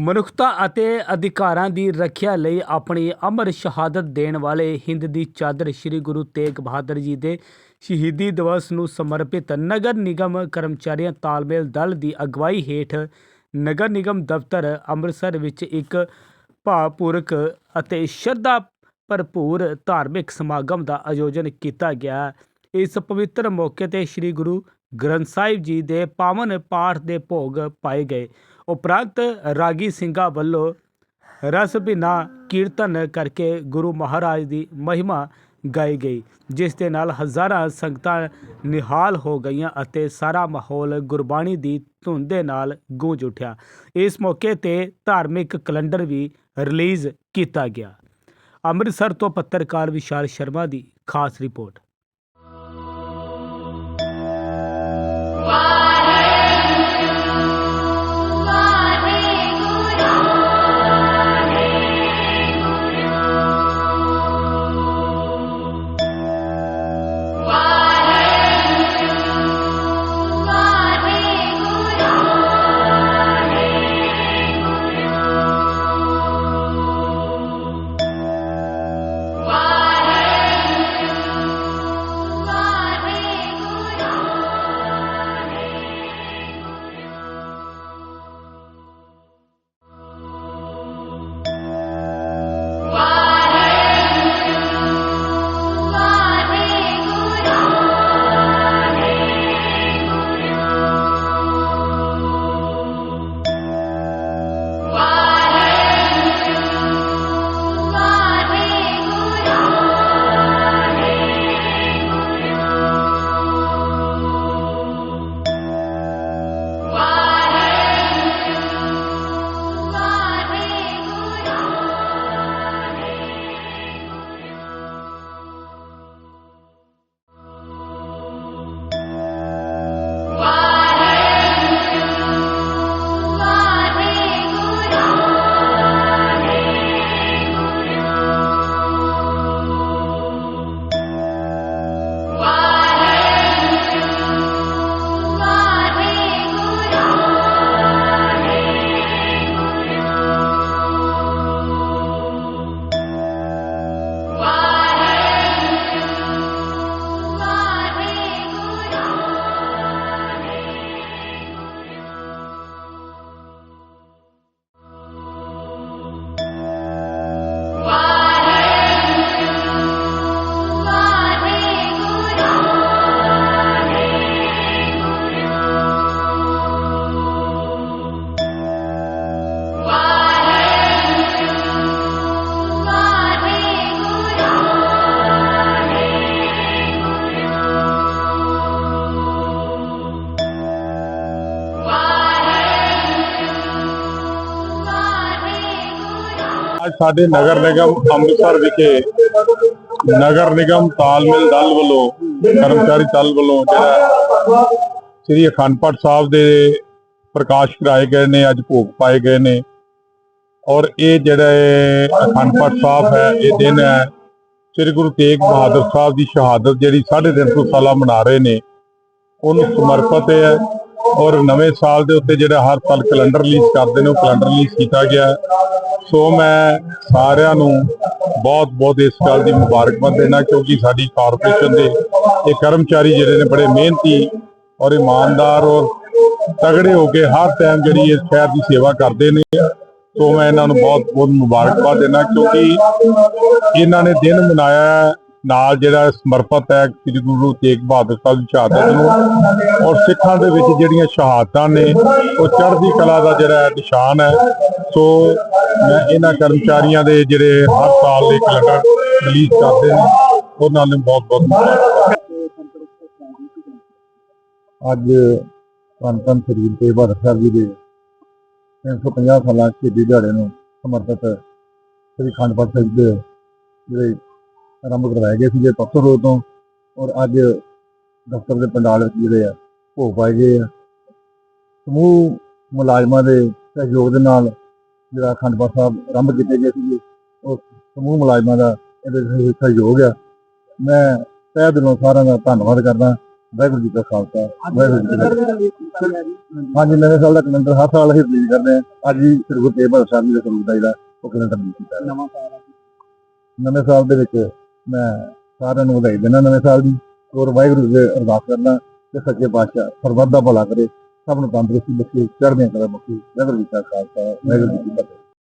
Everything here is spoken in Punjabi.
ਮਨੁੱਖਤਾ ਅਤੇ ਅਧਿਕਾਰਾਂ ਦੀ ਰੱਖਿਆ ਲਈ ਆਪਣੀ ਅਮਰ ਸ਼ਹਾਦਤ ਦੇਣ ਵਾਲੇ ਹਿੰਦ ਦੀ ਚਾਦਰ ਸ੍ਰੀ ਗੁਰੂ ਤੇਗ ਬਹਾਦਰ ਜੀ ਦੇ ਸ਼ਹੀਦੀ ਦਿਵਸ ਨੂੰ ਸਮਰਪਿਤ ਨਗਰ ਨਿਗਮ ਕਰਮਚਾਰੀਆਂ ਤਾਲਮੇਲ ਦਲ ਦੀ ਅਗਵਾਈ ਹੇਠ ਨਗਰ ਨਿਗਮ ਦਫ਼ਤਰ ਅੰਮ੍ਰਿਤਸਰ ਵਿੱਚ ਇੱਕ ਭਾਵਪੂਰਕ ਅਤੇ ਸ਼ਰਧਾ ਭਰਪੂਰ ਧਾਰਮਿਕ ਸਮਾਗਮ ਦਾ ਆਯੋਜਨ ਕੀਤਾ ਗਿਆ। ਇਸ ਪਵਿੱਤਰ ਮੌਕੇ ਤੇ ਸ੍ਰੀ ਗੁਰੂ ਗ੍ਰੰਥ ਸਾਹਿਬ ਜੀ ਦੇ ਪਾਵਨ ਪਾਠ ਦੇ ਭੋਗ ਪਾਏ ਗਏ। ਉਪਰੰਤ ਰਾਗੀ ਸਿੰਘਾਂ ਵੱਲੋਂ ਰਸ ਬਿਨਾ ਕੀਰਤਨ ਕਰਕੇ ਗੁਰੂ ਮਹਾਰਾਜ ਦੀ ਮਹਿਮਾ ਗਾਈ ਗਈ, ਜਿਸ ਦੇ ਨਾਲ ਹਜ਼ਾਰਾਂ ਸੰਗਤਾਂ ਨਿਹਾਲ ਹੋ ਗਈਆਂ ਅਤੇ ਸਾਰਾ ਮਾਹੌਲ ਗੁਰਬਾਣੀ ਦੀ ਧੁਨ ਦੇ ਨਾਲ ਗੂੰਜ ਉੱਠਿਆ। ਇਸ ਮੌਕੇ ਤੇ ਧਾਰਮਿਕ ਕੈਲੰਡਰ ਵੀ ਰਿਲੀਜ਼ ਕੀਤਾ ਗਿਆ। ਅੰਮ੍ਰਿਤਸਰ ਤੋਂ ਪੱਤਰਕਾਰ ਵਿਸ਼ਾਲ ਸ਼ਰਮਾ ਦੀ ਖਾਸ ਰਿਪੋਰਟ। ਅੱਜ ਸਾਡੇ ਨਗਰ ਨਿਗਮ ਅੰਮ੍ਰਿਤਸਰ ਵਿਖੇ ਨਗਰ ਨਿਗਮ ਤਾਲਮੇਲ ਦਲ ਵੱਲੋਂ, ਕਰਮਚਾਰੀ ਦਲ ਵੱਲੋਂ ਜਿਹੜਾ ਸ੍ਰੀ ਅਖੰਡ ਸਾਹਿਬ ਦੇ ਪ੍ਰਕਾਸ਼ ਕਰਾਏ ਗਏ ਨੇ, ਅੱਜ ਭੋਗ ਪਾਏ ਗਏ ਨੇ। ਔਰ ਇਹ ਜਿਹੜਾ ਇਹ ਅਖੰਡ ਪਾਠ ਸਾਹਿਬ ਹੈ, ਇਹ ਦਿਨ ਹੈ, ਸ੍ਰੀ ਗੁਰੂ ਤੇਗ ਬਹਾਦਰ ਸਾਹਿਬ ਦੀ ਸ਼ਹਾਦਤ ਜਿਹੜੀ 350 ਸਾਲਾਂ ਮਨਾ ਰਹੇ ਨੇ। ਉਹਨੂੰ ਸਮਰਪਿਤ ਹੈ। ਔਰ ਨਵੇਂ ਸਾਲ ਦੇ ਉੱਤੇ ਜਿਹੜਾ ਹਰ ਸਾਲ ਕੈਲੰਡਰ ਰਿਲੀਜ਼ ਕਰਦੇ ਨੇ, ਉਹ ਕੈਲੰਡਰ ਰਿਲੀਜ਼ ਕੀਤਾ ਗਿਆ ਸੋ ਮੈਂ ਸਾਰਿਆਂ ਨੂੰ ਬਹੁਤ ਬਹੁਤ ਇਸ ਗੱਲ ਦੀ ਮੁਬਾਰਕਬਾਦ ਦੇਣਾ, ਕਿਉਂਕਿ ਸਾਡੀ ਕਾਰਪੋਰੇਸ਼ਨ ਦੇ ਇਹ ਕਰਮਚਾਰੀ ਜਿਹੜੇ ਨੇ ਬੜੇ ਮਿਹਨਤੀ ਔਰ ਇਮਾਨਦਾਰ ਔਰ ਤਗੜੇ ਹੋ ਕੇ ਹਰ ਟਾਈਮ ਜਿਹੜੀ ਇਸ ਸ਼ਹਿਰ ਦੀ ਸੇਵਾ ਕਰਦੇ ਨੇ। ਸੋ ਮੈਂ ਇਹਨਾਂ ਨੂੰ ਬਹੁਤ ਬਹੁਤ ਮੁਬਾਰਕਬਾਦ ਦੇਣਾ, ਕਿਉਂਕਿ ਇਹਨਾਂ ਨੇ ਦਿਨ ਮਨਾਇਆ ਹੈ ਨਾਲ ਜਿਹੜਾ ਸਮਰਪਿਤ ਹੈ ਸ੍ਰੀ ਗੁਰੂ ਤੇਗ ਬਹਾਦਰ ਸਾਹਿਬ ਦੀ ਸ਼ਹਾਦਤ ਨੂੰ ਔਰ ਸਿੱਖਾਂ ਦੇ ਵਿੱਚ ਜਿਹੜੀਆਂ ਸ਼ਹਾਦਤਾਂ ਨੇ ਉਹ ਚੜ੍ਹਦੀ ਕਲਾ ਦਾ ਜਿਹੜਾ ਨਿਸ਼ਾਨ ਹੈ। ਸੋ ਮੈਂ ਇਹਨਾਂ ਕਰਮਚਾਰੀਆਂ ਦੇ ਜਿਹੜੇ ਹਰ ਸਾਲ ਦੇ ਕੈਲੰਡਰ ਰਿਲੀਜ਼ ਕਰਦੇ ਨੇ ਉਹਨਾਂ ਨੂੰ ਬਹੁਤ ਬਹੁਤ ਮੁਬਾਰਕ। ਅੱਜ ਧੰਨ ਸ੍ਰੀ ਤੇਗ ਬਹਾਦਰ ਸਾਹਿਬ ਜੀ ਦੇ 350 ਸਾਲਾਂ ਸ਼ਹੀਦੀ ਦਿਹਾੜੇ ਨੂੰ ਸਮਰਪਿਤ ਸ੍ਰੀ ਅਖੰਡ ਪਾਠ ਸਾਹਿਬ ਦੇ ਜਿਹੜੇ ਆਰੰਭ ਕਰਵਾਏ ਗਏ ਸੀਗੇ ਪਰਸੋਂ ਰੋਜ਼ ਤੋਂ ਔਰ ਅੱਜ ਦਫ਼ਤਰ ਦੇ ਪੰਡਾਲ ਵਿੱਚ ਜਿਹੜੇ ਆ ਭੋਗ ਪਾਏ ਗਏ ਆ। ਸਮੂਹ ਮੁਲਾਜ਼ਮਾਂ ਦੇ ਸਹਿਯੋਗ ਦੇ ਨਾਲ ਜਿਹੜਾ ਅਖੰਡ ਪਾਠ ਸਾਹਿਬ ਆਰੰਭ ਕੀਤੇ ਗਏ ਸੀਗੇ ਉਹ ਸਮੂਹ ਮੁਲਾਜ਼ਮਾਂ ਦਾ ਇਹਦੇ ਵਿੱਚ ਸਹਿਯੋਗ ਆ। ਮੈਂ ਤਹਿ ਦਿਲੋਂ ਸਾਰਿਆਂ ਦਾ ਧੰਨਵਾਦ ਕਰਦਾ। ਵਾਹਿਗੁਰੂ ਜੀ ਕਾ ਖਾਲਸਾ ਵਾਹਿਗੁਰੂ ਜੀ ਕੀ ਫਤਿਹ। ਹਾਂਜੀ ਨਵੇਂ ਸਾਲ ਦਾ ਕੈਲੰਡਰ ਹਰ ਸਾਲ ਅਸੀਂ ਰਿਲੀਜ਼ ਕਰਦੇ ਹਾਂ। ਅੱਜ ਹੀ ਸ੍ਰੀ ਗੁਰੂ ਤੇਗ ਬਹਾਦਰ ਸਾਹਿਬ ਜੀ ਦੇ ਸਰੂਪ ਦਾ ਜਿਹੜਾ ਉਹ ਕੈਲੰਡਰ ਰਿਲੀਜ਼ ਕੀਤਾ। ਨਵਾਂ ਸਾਲ। ਨਵੇਂ ਸਾਲ ਦੇ ਵਿੱਚ ਮੈਂ ਸਾਰਿਆਂ ਨੂੰ ਵਧਾਈ ਦਿੰਦਾ ਨਵੇਂ ਸਾਲ ਦੀ। ਔਰ ਵਾਹਿਗੁਰੂ ਜੀ ਦੇ ਅਰਦਾਸ ਕਰਨਾ ਕਿ ਸੱਚੇ ਪਾਤਸ਼ਾਹ ਸਰਬੱਤ ਦਾ ਭਲਾ ਕਰੇ। ਸਭ ਨੂੰ ਤੰਦਰੁਸਤੀ ਬਖਸ਼ੇ, ਚੜ੍ਹਦੀਆਂ ਕਲਾ ਬਖਸ਼ੇ। ਵਾਹਿਗੁਰੂ ਜੀ ਕਾ ਖਾਲਸਾ, ਵਾਹਿਗੁਰੂ ਜੀ ਕੀ ਫਤਿਹ।